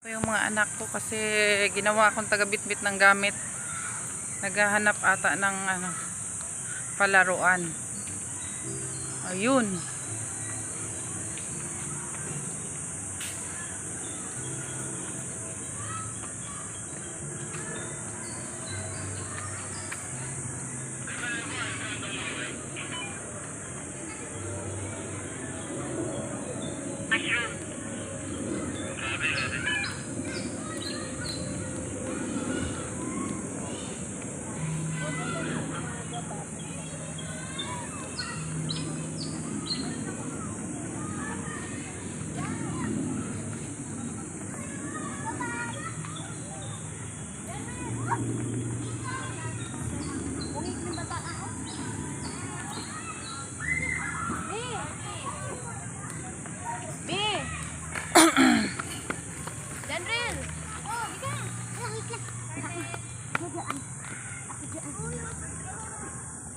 Ito yung mga anak ko kasi ginawa akong taga-bitbit ng gamit. Naghahanap ata ng ano, palaruan. Ayun.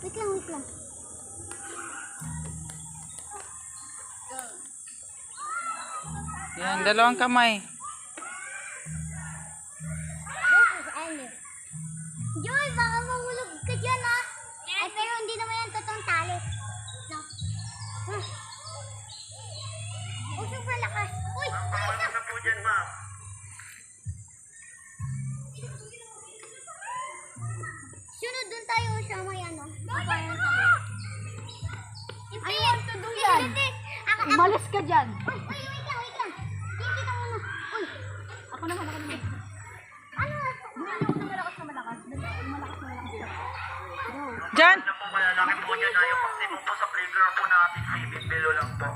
Wait lang, wait lang. Yan, dalawang kamay. Tayo sa may ano. Want to do yan. Umalis ka dyan. Uy, uy, wait lang, wait lang. Hindi kita muna. Uy, Ako naman, ako naman. ano? Dali ako na malakas na malakas. Malakas na malakas. Go. Dyan! Ano po malalaki po dyan, ayaw maximum po sa playground po natin, 7 below lang po.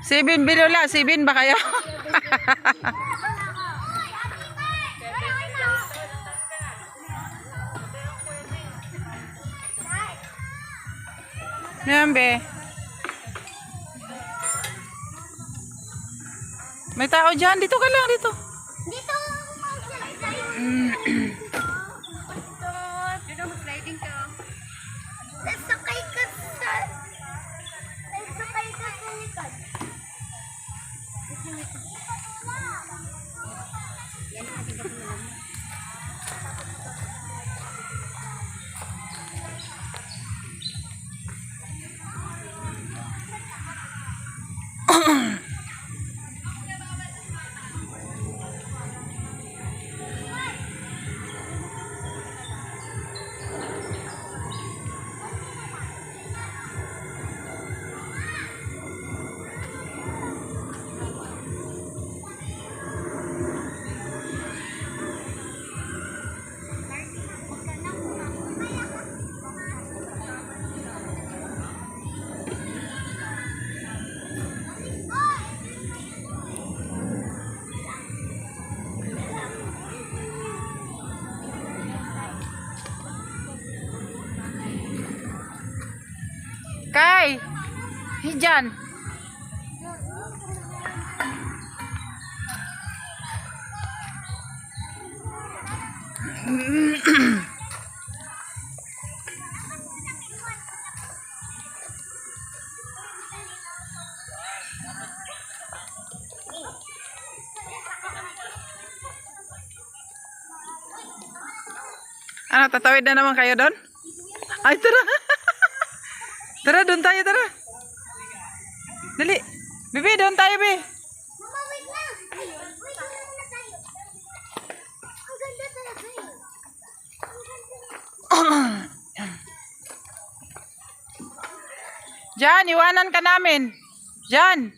Sibin bilula, sibin ba kayo? Yan be. May tao dyan. Dito ka lang, dito. Dito Kay! Dyan. Ano, tatawid na naman kayo doon? Ay, tara. Tara, doon tayo, tara. Dali. Bibi, doon tayo, Bi. Mama, wait lang! Wait lang muna tayo. Ang ganda talaga. Ang ganda. Jan, iwanan ka namin. Jan.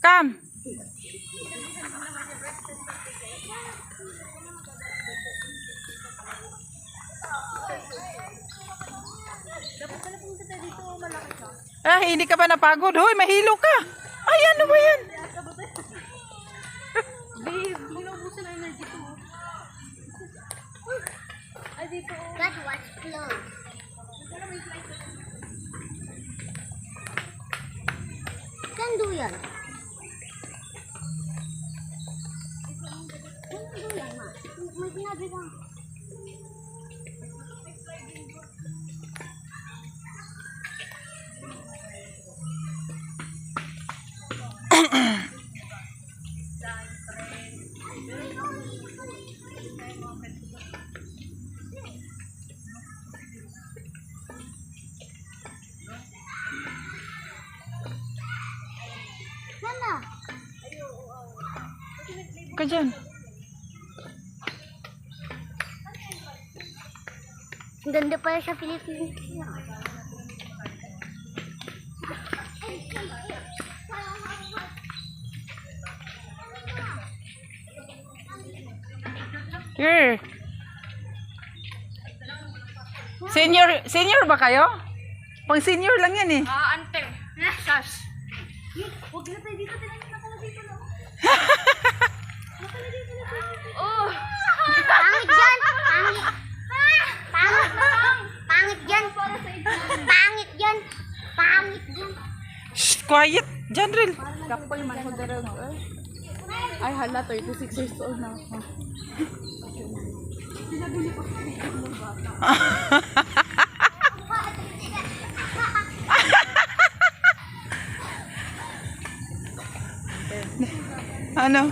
Come. Ah, hindi ka ba napagod? Hoy, mahilo ka. Ay, ano ba yan? Babe, hinubusan na energy ko. Ay, dito. That was close. Saan do yan? Ka dyan. Ang ganda pala sa Philippines. Here. Senior, senior ba kayo? Pang senior lang yan eh. Ah, ante. Sas. Huwag na tayo dito. Tinanong na pala dito. Oh. Pangit yan! Pangit! Pangit! Pangit yan! Pangit yan! Pangit yan! Shh, quiet. Janril. Kapoy man ko darag. Ay, hala, 36 years old na ako. Ano?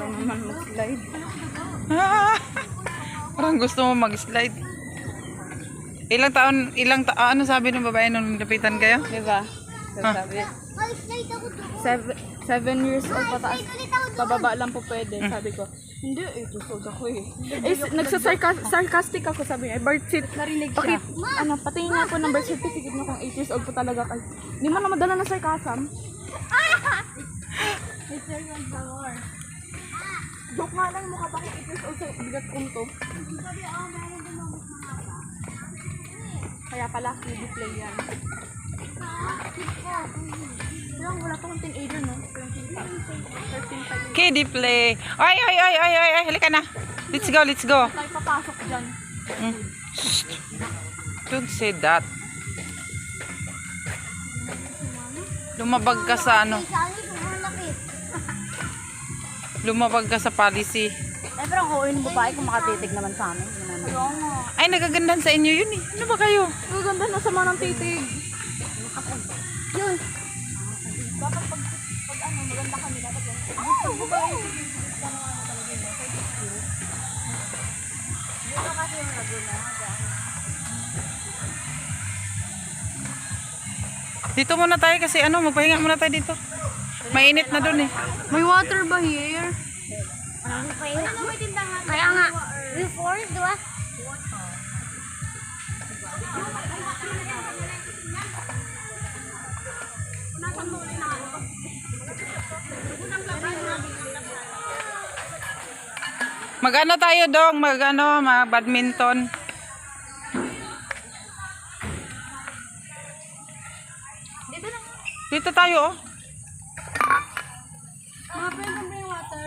Wala naman mag-slide. Ah, parang gusto mo mag-slide. Ilang taon, ilang ta ano sabi ng babae nung lapitan kayo? Diba? Ah. Sabi. Ay, slide ako doon. Seven, seven years old pataas. Ako. Pababa lang po pwede. Sabi ko, hindi, eh, tusod ako eh. Eh, nagsasarcastic ako sabi niya, birth seat. Narinig siya. ano, patingin nga po ng birth certificate niyo kung 8 years old po talaga kayo. Hindi mo na madala ng sarcasm. Joke nga lang, mukha pa akong 8 years old sa bigat kong to. Kaya pala, play yan. Pero wala pa akong teenager, no? 13 pa. 13 pa yun. Kiddie play. Ay, ay, ay, ay, ay, ay, halika na. Let's go, let's go. Tayo papasok dyan. Mm. Shh. Don't say that. Lumabag ka sa ano. Lumabag ka sa policy. Eh, pero ang ng babae kung makatitig naman sa amin. Yun naman. Ay, nagagandahan sa inyo yun eh. Ano ba kayo? Ang ganda na sama ng titig. Yun. Dapat pag, pag ano, maganda kami, dapat yan. Oh, babae. Dito kasi yung Laguna. Dito muna tayo kasi ano, magpahinga muna tayo dito. Mainit na dun eh. May water ba here? Ano pa yun? Kaya nga, before, di ba? Mag-ano tayo dong, mag-ano, mag-badminton. Dito tayo oh.